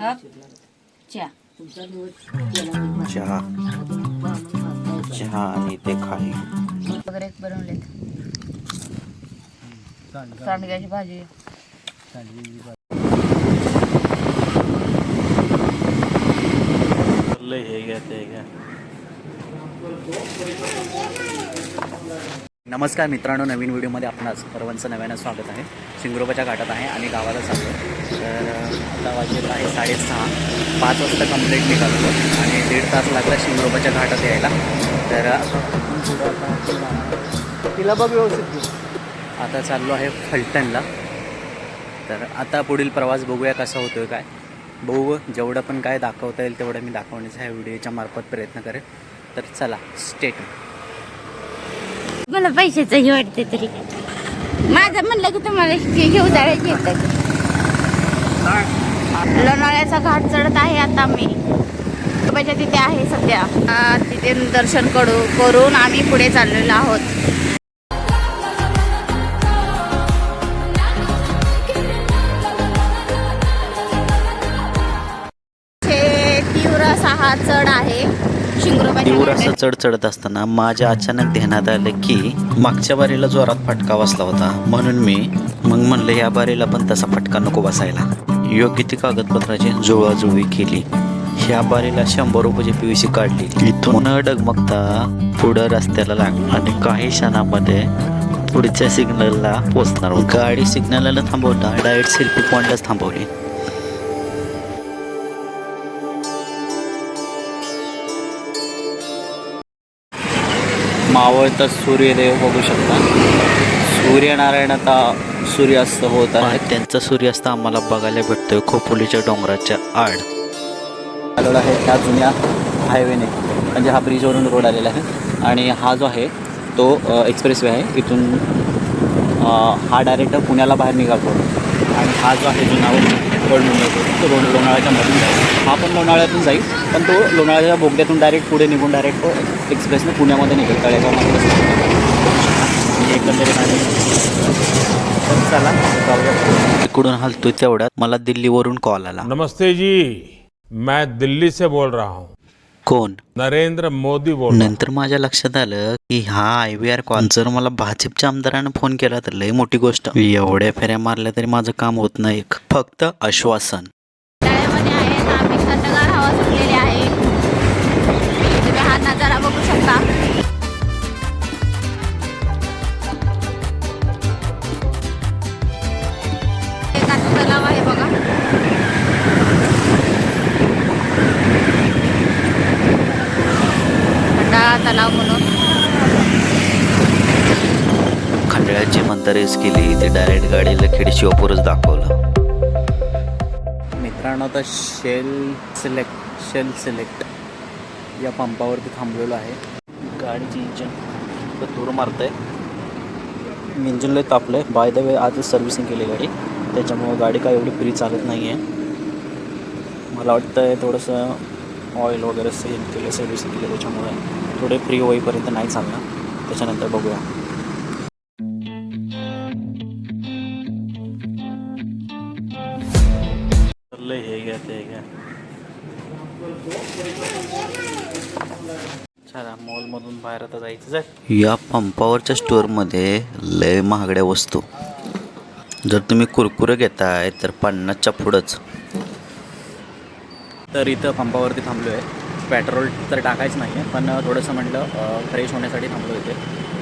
हा? चहा चहा चहा आणि ते खाली वगैरे बनवलेत सांडग्याची भाजी। हे घ्या ते घ्या नमस्कार मित्रांनो नवीन व्हिडिओमध्ये आपणास सर्वांचं नव्यानं स्वागत आहे. शिंगरोबाच्या घाटात आहे आणि गावाला चाललो तर आता वाजलेलं आहे साडेसहा. पाच वाजता कंप्लीट निघालो आणि दीड तास लागला शिंगरोबाच्या घाटात यायला. तर तिला बघ व्यवस्थित आता चाललो आहे फलटणला. तर आता पुढील प्रवास बघूया कसा होतोय काय. बघू जेवढं पण काय दाखवता येईल तेवढं मी दाखवण्याचा ह्या व्हिडिओच्या मार्फत प्रयत्न करेन. तर चला स्टेट मला पैशाचं हे वाटते तरी. माझं म्हणलं की तुम्हाला घेऊ जायचे लोणाळ्याचा घाट चढत आहे आता मी. पैसा तिथे आहे सध्या. तिथे दर्शन करू करून आम्ही पुढे चाललेलो आहोत. हे तीव्र असा हा चढ आहे. तीव्र. असं चढ चढत असताना माझ्या अचानक ध्यानात आलं की मागच्या बारीला जोरात फटका बसला होता. म्हणून मी मग म्हणलं या बारीला पण तसा फटका नको बसायला. योग्य ती कागदपत्राची जुळवाजुळवी केली. ह्या बारीला शंभर रुपयाची पीवीसी काढली. इथून न डगमगता पुढं रस्त्याला लागलं आणि काही क्षणामध्ये पुढच्या सिग्नलला पोचणार. गाडी सिग्नलला थांबवता डायरेक्ट सेल्फी पॉईंटच थांबवली. मावळता सूर्यदेव बघू शकता. सूर्यनारायण आता सूर्यास्त होत आहे. त्यांचा सूर्यास्त आम्हाला बघायला भेटतोय खोपोलीच्या डोंगराच्या आड. आलेला आहे त्या जुन्या हायवेने म्हणजे हा ब्रिजवरून रोड आलेला आहे. आणि हा जो आहे तो एक्सप्रेस वे आहे. इथून हा डायरेक्ट पुण्याला बाहेर निघालो. आणि हा जो आहे जुना रोड मुंबई तो रोड लोणावळ्याच्या मधून जाईल. हा पण लोणावळ्यातून जाईल पण तो लोणावळ्याच्या बोगद्यातून डायरेक्ट पुढे निघून डायरेक्ट तो एक्सप्रेसने पुण्यामध्ये निघेल तळेगावमध्ये आणि एकंदरीत आणि चला जाऊया. इकडून हलतोय तेवढ्यात मला दिल्लीवरून कॉल आला. नमस्ते जी मैं दिल्ली से बोल रहा हूँ. कोण? नरेंद्र मोदी बोल नंतर माझ्या लक्षात आलं की हा आय व्ही आर कॉल जर मला भाजपच्या आमदारानं फोन केला तर लय मोठी गोष्ट. एवढ्या फेऱ्या मारल्या तरी माझं काम होत नाही. फक्त आश्वासन. तळ्यामध्ये आहेत आम्ही थंडगार हवा सुटलेली आहे. तुम्ही हा नजारा बघू शकता. एक आता तलाव आहे बघा. खंडाळा तलाव म्हणून. खंडाळ्याची मंतरेस केली ते डायरेक्ट गाडीला खेडी शिवापूरच दाखवलं. मित्रांनो आता शेल सिलेक्ट शेल सिलेक्ट या पंपावरती थांबलेलो आहे. गाडीची इंजन दूर मारत आहे इंजन लय तापलं आहे बाय द वे आजच सर्व्हिसिंग केली गाडी. त्याच्यामुळं गाडी काय एवढी फ्री चालत नाही आहे मला वाटतं आहे थोडंसं ऑइल वगैरे सेल केलं सर्व्हिसिंग केलं त्याच्यामुळे थोडे फ्री होईपर्यंत नाही चालणार. त्याच्यानंतर बघूया. हे घ्या ते घ्या. मॉलमधून बाहेर आता जायचं जाय या पंपावरच्या स्टोअरमध्ये लय महागड्या वस्तू. जर तुम्ही कुरकुरे घेताय तर पन्नासच्या पुढंच. तर इथं पंपावरती थांबलो आहे पेट्रोल तर टाकायचं नाही आहे पण थोडंसं म्हटलं फ्रेश होण्यासाठी थांबलो इथे.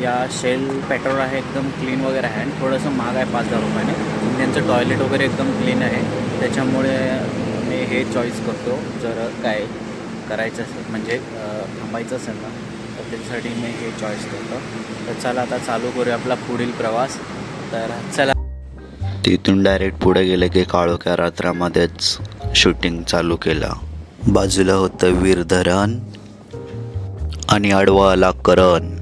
या शेल पेट्रोल आहे एकदम क्लीन वगैरे आहे आणि थोडंसं महाग आहे पाच हजार रुपयाने. त्यांचं टॉयलेट वगैरे एकदम क्लीन आहे. त्याच्यामुळे मी हे चॉईस करतो जर काय करायचं असेल म्हणजे थांबायचं असेल ना तर त्याच्यासाठी मी हे चॉईस करतो. तर चला आता चालू करूया आपला पुढील प्रवास. तर चला. तिथून डायरेक्ट पुढे गेलं की काळोख्या रात्रामध्येच. शूटिंग चालू केलं. बाजूला होतं वीरधरण आणि आडवा आला करण.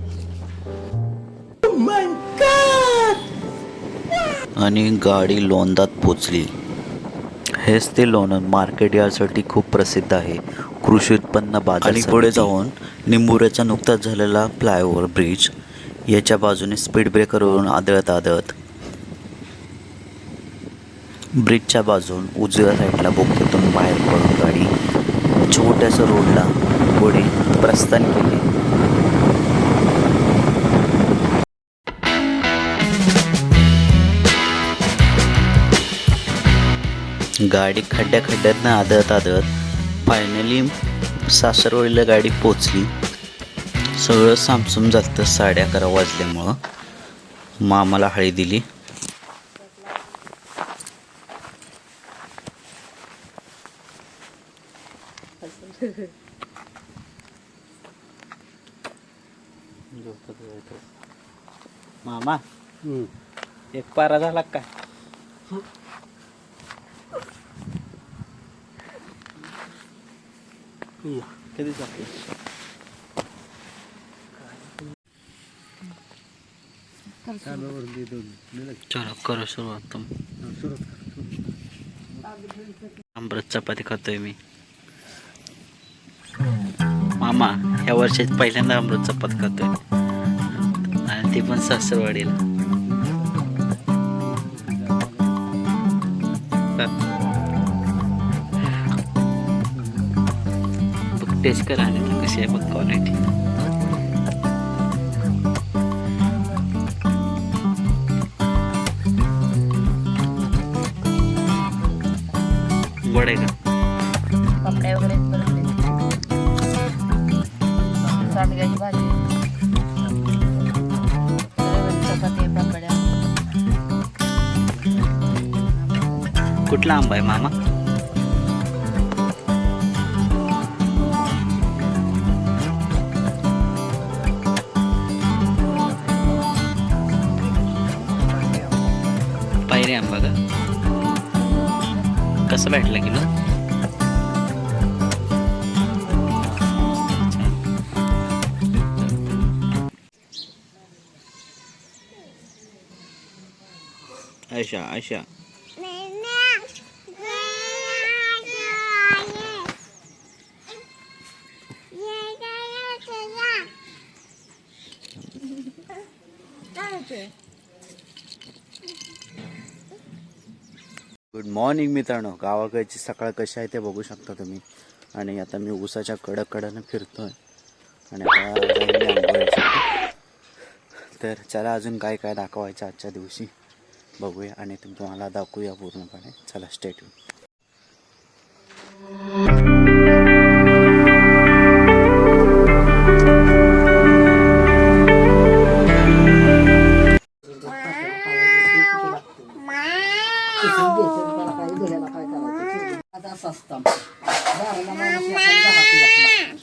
आणि गाडी लोंदात पोचली. हेच ते लोणंद मार्केट यासाठी खूप प्रसिद्ध आहे. कृषी उत्पन्न बाजार आणि पुढे जाऊन निंबुऱ्याचा नुकताच झालेला फ्लायओव्हर ब्रिज याच्या बाजूने स्पीड ब्रेकरवरून आदळत आदळत ब्रिजच्या बाजून उजव्या साईडला बोगद्यातून बाहेर पडून गाडी छोट्याशा रोडला पुढे प्रस्थान केले. गाडी खड्ड्या खड्ड्यातनं आदळत आदळत फायनली सासरवळीला गाडी पोचली. सगळं सामसूम झालं साडे अकरा वाजल्यामुळं. मामाला हळी दिली. मामा एक पारा झाला काय? कधी जाते चला करू सुरुवात. तुम आमरस चपाती खातोय मी. मामा ह्या वर्षात पहिल्यांदा अमृत चपात खातोय आणि ती पण सासरवाडीला. बघ टेस्ट करा आणि कशी आहे बघ क्वालिटी गोड आहे का? पापड्या भाजी चपाती कुठला आंबा आहे मामा? पायरी आंबा का? कसं भेटला किलो? अशा अशा. गुड मॉर्निंग मित्रांनो. गावाकडची सकाळ कशी आहे ते बघू शकता तुम्ही. आणि आता मी उसाच्या कडक कडानं फिरतोय. आणि आता तर चला अजून काय काय दाखवायचं आजच्या दिवशी. बघूया आणि तुम्हाला दाखवूया पूर्णपणे. चला स्टेट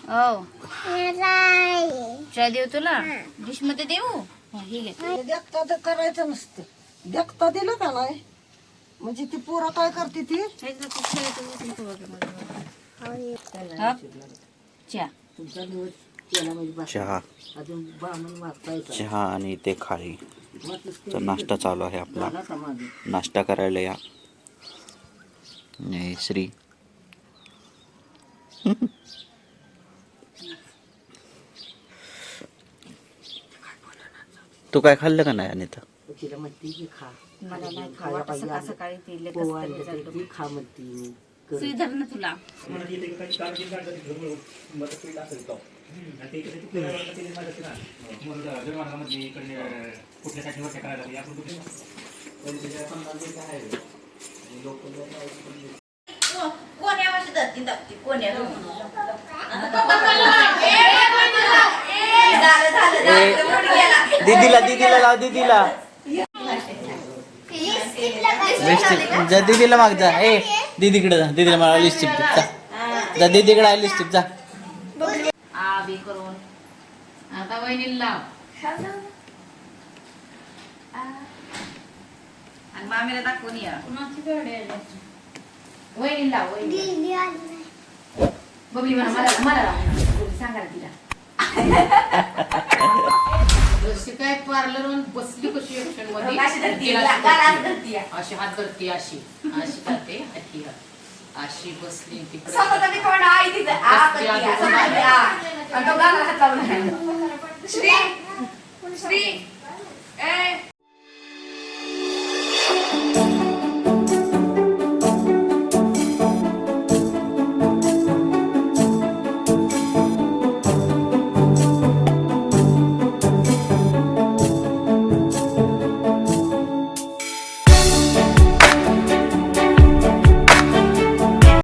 हो देऊ तुला डिशमध्ये देऊ करायचं नसतं. देखता दिलं का नाही? म्हणजे ती पोरं काय करते ती? हा? चहा. तुमचा दिवस केला म्हणजे चहा. अजून बामण वाचता चहा आणि ते खाळी. तर नाश्ता चालू आहे आपला. नाश्ता करायला या. आणि श्री. तू काय खाल्लं का नाही अनिता? तिला म्हणते की खा. मला नाही खायला खावं पाहिजे सकाळ असं. सकाळी ते लेकच पोवा खाल्लं आणलं जातं. ती खा म्हणते मी कर. सुई धर ना तुला. कोण्या वर्षी धरती दाबती? कोण्या दीदीला दीदीला लाव दीदीला. लिपस्टिक जा दीदीला माग जा. ए दीदीकडे जा. दीदीला मला लिपस्टिक दे जा. जा दीदीकडे आहे लिपस्टिक जा. आ बी करून. आता वहिनीला लाव. आणि मामीला दाखवून या. वहिनीला लाव बबली म्हणा मला मला लाव. सांगा ना तिला. काय पार्लर बसली कशी ऍक्शनमध्ये? अशी हात धरती अशी. अशी करते अशी अशी बसली करते, तो श्री श्री ए